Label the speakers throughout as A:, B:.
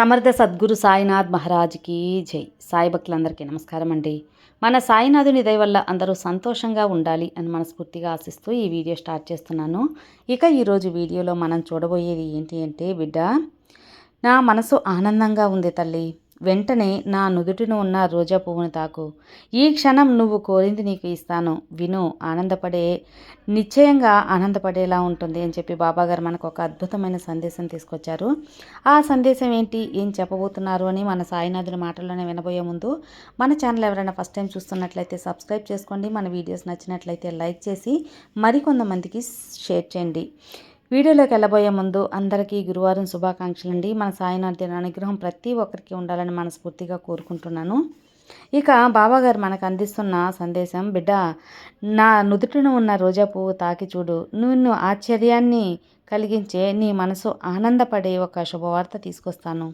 A: సమర్థ సద్గురు సాయినాథ్ మహారాజ్కి జై. సాయి భక్తులందరికీ నమస్కారం అండి. మన సాయినాథుని దయ వల్ల అందరూ సంతోషంగా ఉండాలి అని మనస్ఫూర్తిగా ఆశిస్తూ ఈ వీడియో స్టార్ట్ చేస్తున్నాను. ఇక ఈరోజు వీడియోలో మనం చూడబోయేది ఏంటి అంటే బిడ్డ నా మనసు ఆనందంగా ఉంది తల్లి. వెంటనే నా నుదుటిన ఉన్న రోజా పువ్వును తాకు. ఈ క్షణం నువ్వు కోరింది నీకు ఇస్తాను. విను ఆనందపడే నిశ్చయంగా ఆనందపడేలా ఉంటుంది అని చెప్పి బాబాగారు మనకు ఒక అద్భుతమైన సందేశం తీసుకొచ్చారు. ఆ సందేశం ఏంటి? ఏం చెప్పబోతున్నారు అని మన సాయినాథుని మాటల్లోనే వినబోయే ముందు మన ఛానల్ ఎవరైనా ఫస్ట్ టైం చూస్తున్నట్లయితే సబ్స్క్రైబ్ చేసుకోండి. మన వీడియోస్ నచ్చినట్లయితే లైక్ చేసి మరికొంతమందికి షేర్ చేయండి. వీడియోలోకి వెళ్ళబోయే ముందు అందరికీ గురువారం శుభాకాంక్షలు అండి మన సాయినాథ్ అనుగ్రహం ప్రతి ఒక్కరికి ఉండాలని మనస్ఫూర్తిగా కోరుకుంటున్నాను. ఇక బాబాగారు మనకు అందిస్తున్న సందేశం బిడ్డ నా నుదుటిన ఉన్న రోజా పువ్వు తాకి చూడు. నిన్ను ఆశ్చర్యాన్ని కలిగించే నీ మనసు ఆనందపడే ఒక శుభవార్త తీసుకొస్తాను.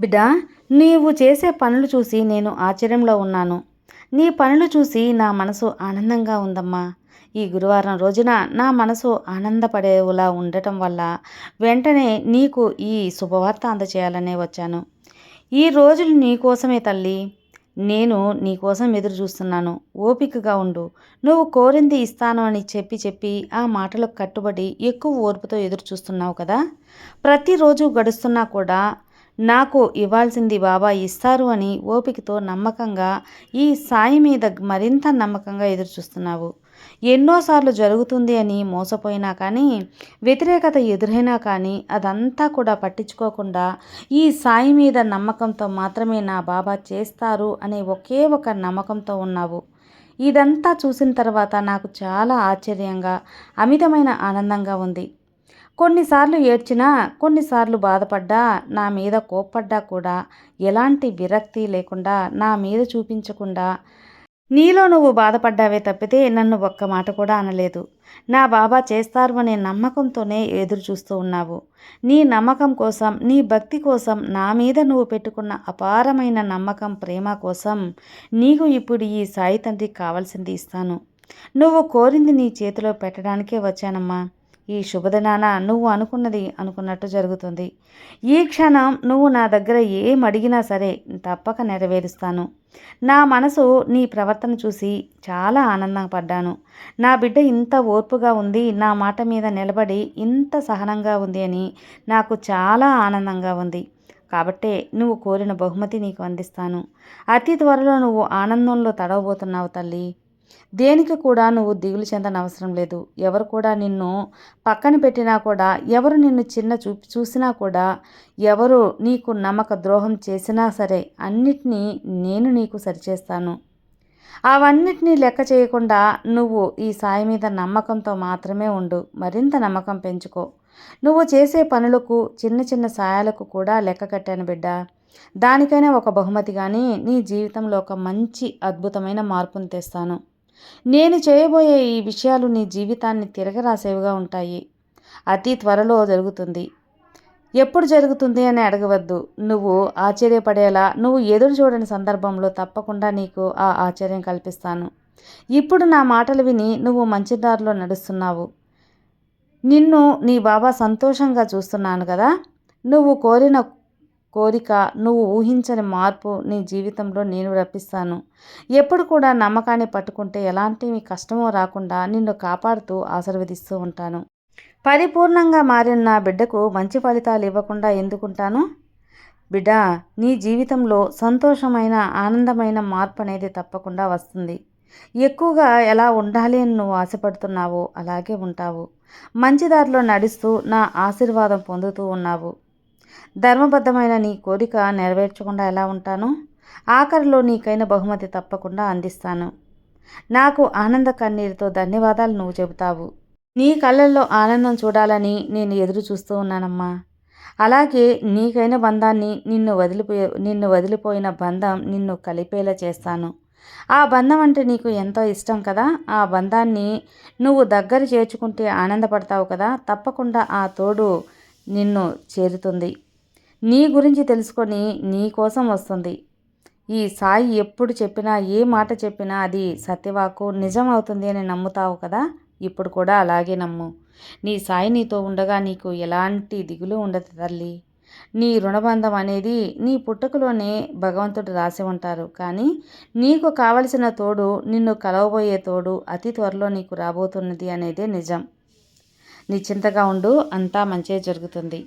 A: బిడ్డ నీవు చేసే పనులు చూసి నేను ఆశ్చర్యంలో ఉన్నాను. నీ పనులు చూసి నా మనసు ఆనందంగా ఉందమ్మా. ఈ గురువారం రోజున నా మనసు ఆనందపడేలా ఉండటం వల్ల వెంటనే నీకు ఈ శుభవార్త అందచేయాలనే వచ్చాను. ఈ రోజులు నీకోసమే తల్లి. నేను నీకోసం ఎదురు చూస్తున్నాను ఓపికగా ఉండు. నువ్వు కోరింది ఇస్తాను అని చెప్పి చెప్పి ఆ మాటలకు కట్టుబడి ఎక్కువ ఓర్పుతో ఎదురు చూస్తున్నావు కదా? ప్రతిరోజు గడుస్తున్నా కూడా నాకు ఇవ్వాల్సింది బాబా ఇస్తారు అని ఓపికతో నమ్మకంగా ఈ సాయి మీద మరింత నమ్మకంగా ఎదురు చూస్తున్నావు ఎన్నోసార్లు జరుగుతుంది అని మోసపోయినా కానీ వ్యతిరేకత ఎదురైనా కానీ అదంతా కూడా పట్టించుకోకుండా ఈ సాయి మీద నమ్మకంతో మాత్రమే నా బాబా చేస్తారు అనే ఒకే ఒక నమ్మకంతో ఉన్నావు. ఇదంతా చూసిన తర్వాత నాకు చాలా ఆశ్చర్యంగా అమితమైన ఆనందంగా ఉంది. కొన్నిసార్లు ఏడ్చినా కొన్నిసార్లు బాధపడ్డా నా మీద కోప్పడ్డా కూడా ఎలాంటి విరక్తి లేకుండా నా మీద చూపించకుండా నీలో నువ్వు బాధపడ్డావే తప్పితే నన్ను ఒక్క మాట కూడా అనలేదు. నా బాబా చేస్తారు అనే నమ్మకంతోనే ఎదురు చూస్తూ ఉన్నావు. నీ నమ్మకం కోసం నీ భక్తి కోసం నా మీద నువ్వు పెట్టుకున్న అపారమైన నమ్మకం ప్రేమ కోసం నీకు ఇప్పుడు ఈ సాయి తండ్రికి కావాల్సింది ఇస్తాను. నువ్వు కోరింది నీ చేతిలో పెట్టడానికే వచ్చానమ్మా. ఈ శుభదినాన నువ్వు అనుకున్నది అనుకున్నట్టు జరుగుతుంది. ఈ క్షణం నువ్వు నా దగ్గర ఏం అడిగినా సరే తప్పక నెరవేరుస్తాను. నా మనసు నీ ప్రవర్తన చూసి చాలా ఆనందపడ్డాను నా బిడ్డ ఇంత ఓర్పుగా ఉంది నా మాట మీద నిలబడి ఇంత సహనంగా ఉంది అని నాకు చాలా ఆనందంగా ఉంది. కాబట్టే నువ్వు కోరిన బహుమతి నీకు అందిస్తాను. అతి త్వరలో నువ్వు ఆనందంలో తడవబోతున్నావు తల్లి. దేనికి కూడా నువ్వు దిగులు చెందనవసరం లేదు. ఎవరు కూడా నిన్ను పక్కన పెట్టినా కూడా ఎవరు నిన్ను చిన్న చూపి చూసినా కూడా ఎవరు నీకు నమ్మక ద్రోహం చేసినా సరే అన్నిటినీ నేను నీకు సరిచేస్తాను. అవన్నిటినీ లెక్క చేయకుండా నువ్వు ఈ సాయి మీద నమ్మకంతో మాత్రమే ఉండు. మరింత నమ్మకం పెంచుకో. నువ్వు చేసే పనులకు చిన్న చిన్న సాయాలకు కూడా లెక్క కట్టాను బిడ్డ. దానికైనా ఒక బహుమతి కానీ నీ జీవితంలో ఒక మంచి అద్భుతమైన మార్పును తెస్తాను. నేను చేయబోయే ఈ విషయాలు నీ జీవితాన్ని తిరగరాసేవిగా ఉంటాయి. అతి త్వరలో జరుగుతుంది. ఎప్పుడు జరుగుతుంది అని అడగవద్దు. నువ్వు ఆశ్చర్యపడేలా నువ్వు ఎదురు చూడని సందర్భంలో తప్పకుండా నీకు ఆ ఆశ్చర్యం కల్పిస్తాను. ఇప్పుడు నా మాటలు విని నువ్వు మంచి దారిలో నడుస్తున్నావు. నిన్ను నీ బాబా సంతోషంగా చూస్తున్నాను కదా? నువ్వు కోరిన కోరిక నువ్వు ఊహించని మార్పు నీ జీవితంలో నేను రప్పిస్తాను. ఎప్పుడు కూడా నమ్మకాన్ని పట్టుకుంటే ఎలాంటి కష్టమో రాకుండా నిన్ను కాపాడుతూ ఆశీర్వదిస్తూ ఉంటాను. పరిపూర్ణంగా మారిన నా బిడ్డకు మంచి ఫలితాలు ఇవ్వకుండా ఎందుకుంటాను? బిడ్డ నీ జీవితంలో సంతోషమైన ఆనందమైన మార్పు అనేది తప్పకుండా వస్తుంది. ఎక్కువగా ఎలా ఉండాలి అని నువ్వు ఆశపడుతున్నావో అలాగే ఉంటావు. మంచి దారిలో నడుస్తూ నా ఆశీర్వాదం పొందుతూ ఉన్నావు. ధర్మబద్ధమైన నీ కోరిక నెరవేర్చకుండా ఎలా ఉంటాను? ఆఖరిలో నీకైన బహుమతి తప్పకుండా అందిస్తాను. నాకు ఆనంద కన్నీరుతో ధన్యవాదాలు నువ్వు చెబుతావు. నీ కళ్ళల్లో ఆనందం చూడాలని నేను ఎదురు చూస్తూ ఉన్నానమ్మా. అలాగే నీకైన బంధాన్ని నిన్ను వదిలిపోయే నిన్ను వదిలిపోయిన బంధం నిన్ను కలిపేలా చేస్తాను. ఆ బంధం అంటే నీకు ఎంతో ఇష్టం కదా? ఆ బంధాన్ని నువ్వు దగ్గర చేర్చుకుంటే ఆనందపడతావు కదా? తప్పకుండా ఆ తోడు నిన్ను చేరుతుంది. నీ గురించి తెలుసుకొని నీ కోసం వస్తుంది. ఈ సాయి ఎప్పుడు చెప్పినా ఏ మాట చెప్పినా అది సత్యవాకు నిజం అవుతుంది అని నమ్ముతావు కదా? ఇప్పుడు కూడా అలాగే నమ్ము. నీ సాయి నీతో ఉండగా నీకు ఎలాంటి దిగులు ఉండదు తల్లి. నీ రుణబంధం అనేది నీ పుట్టుకలోనే భగవంతుడు రాసి ఉంటారు. కానీ నీకు కావలసిన తోడు నిన్ను కలవబోయే తోడు అతి త్వరలో నీకు రాబోతున్నది అనేదే నిజం. నిశ్చింతగా ఉండు అంతా మంచే జరుగుతుంది.